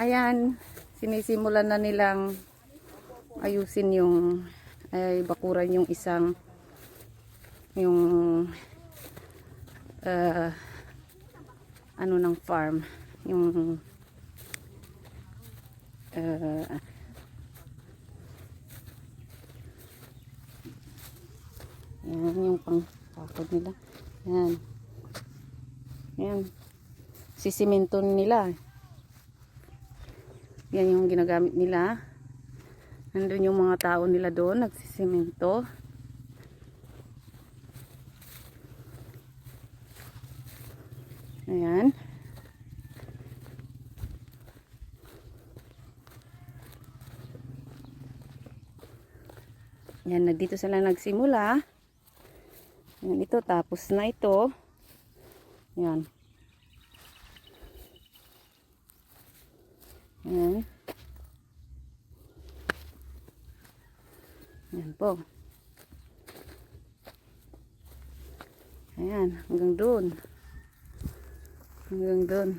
Ayan, sinisimulan na nilang ayusin yung ay bakuran yung isang yung uh, ano ng farm yung uh, yan yung pang pakod nila. Yan yan sisiminto nila yan yung ginagamit nila. Nandun yung mga tao nila doon nagsisimento. Ayan. Yan na dito sila nagsimula. Yan ito tapos na ito. Yan yan Ayan po. Ayan, hanggang doon. Hanggang doon.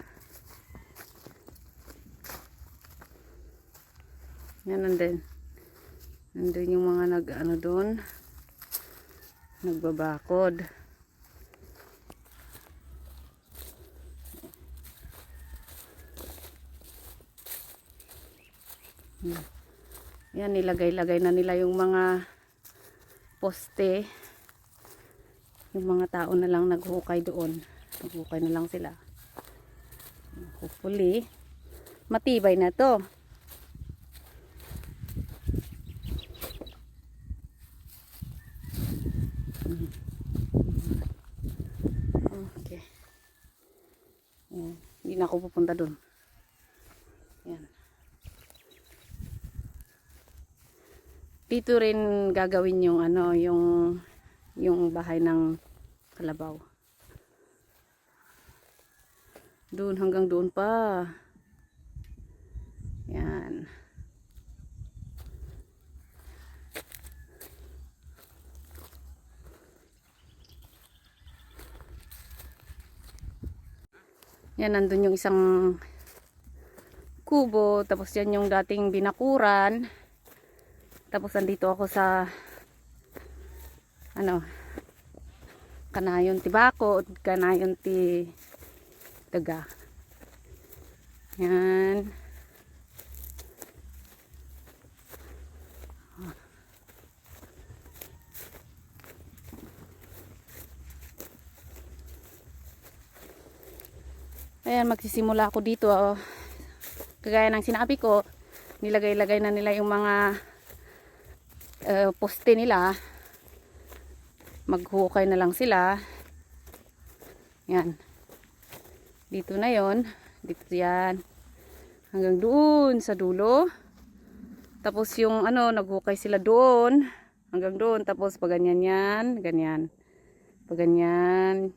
Yan nandun. Nandun yung mga nag ano doon. Nagbabakod. Yan, nilagay-lagay na nila yung mga poste. Yung mga tao na lang naghukay doon. Naghukay na lang sila. Hopefully, matibay na to. Okay. Yan. Hindi na ako pupunta doon. Yan. Dito rin gagawin yung ano yung yung bahay ng kalabaw. Doon hanggang doon pa. Yan. Yan nandun yung isang kubo tapos yan yung dating binakuran tapos andito ako sa ano kanayon ti bako kanayon ti daga. Yan. Ayan, magsisimula ako dito. Oh. Kagaya ng sinabi ko, nilagay-lagay na nila yung mga uh, poste nila. Maghukay na lang sila. Yan. Dito na yon dito yan. Hanggang doon sa dulo. Tapos yung ano naghukay sila doon. Hanggang doon. Tapos pag ganyan yan ganyan. Pag ganyan.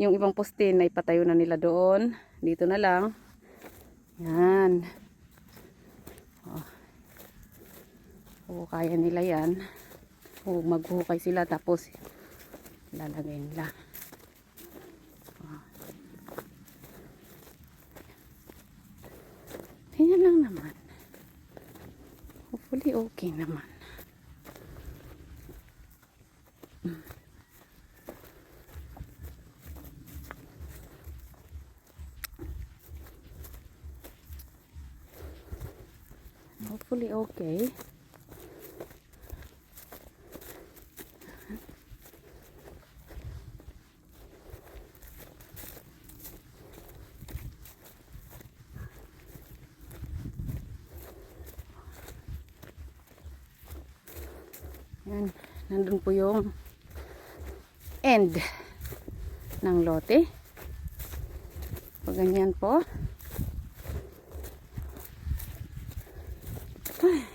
Yung ibang poste na ipatayo na nila doon. Dito na lang. Yan o kaya nila yan. O maghukay sila tapos lalagay nila. Ganyan lang naman. Hopefully okay naman. Hopefully okay Yan, nandun po yung end ng lote. Pag ganyan po. Ay.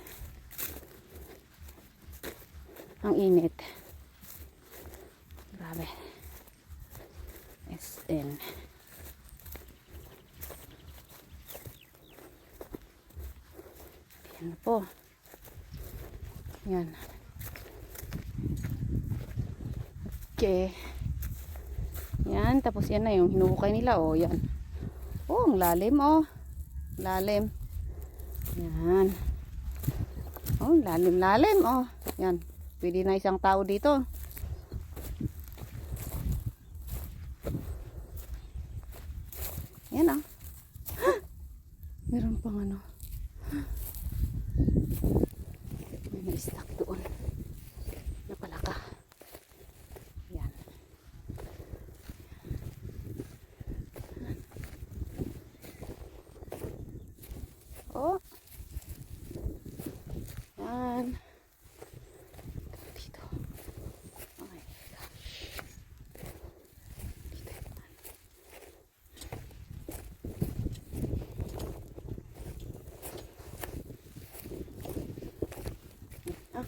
Ang init. Grabe. SN. Yan po. Yan. Okay. Yan, tapos yan na yung hinuhukay nila, oh, yan. Oh, ang lalim, oh. Lalim. Yan. Oh, lalim-lalim. Oh, yan. Pwede na isang tao dito. Yan ah. Meron pang ano. Na-stack doon. Napalaka. Yan. Oh. Yan. Dito. Oh my gosh. Dito yan. Ah.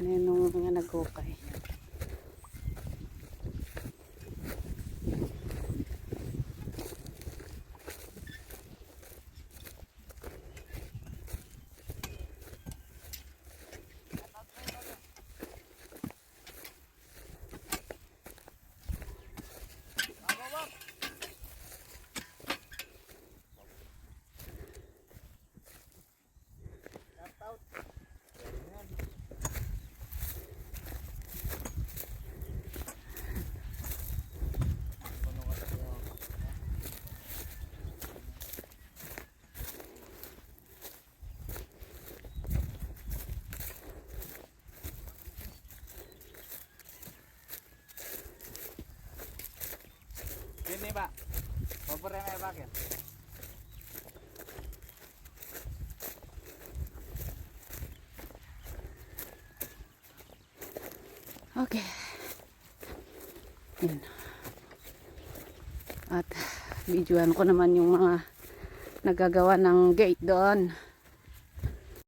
Ayan nung mga nag-ukay. Kompor yang pak ya? Okay. Yan. At videoan ko naman yung mga nagagawa ng gate doon.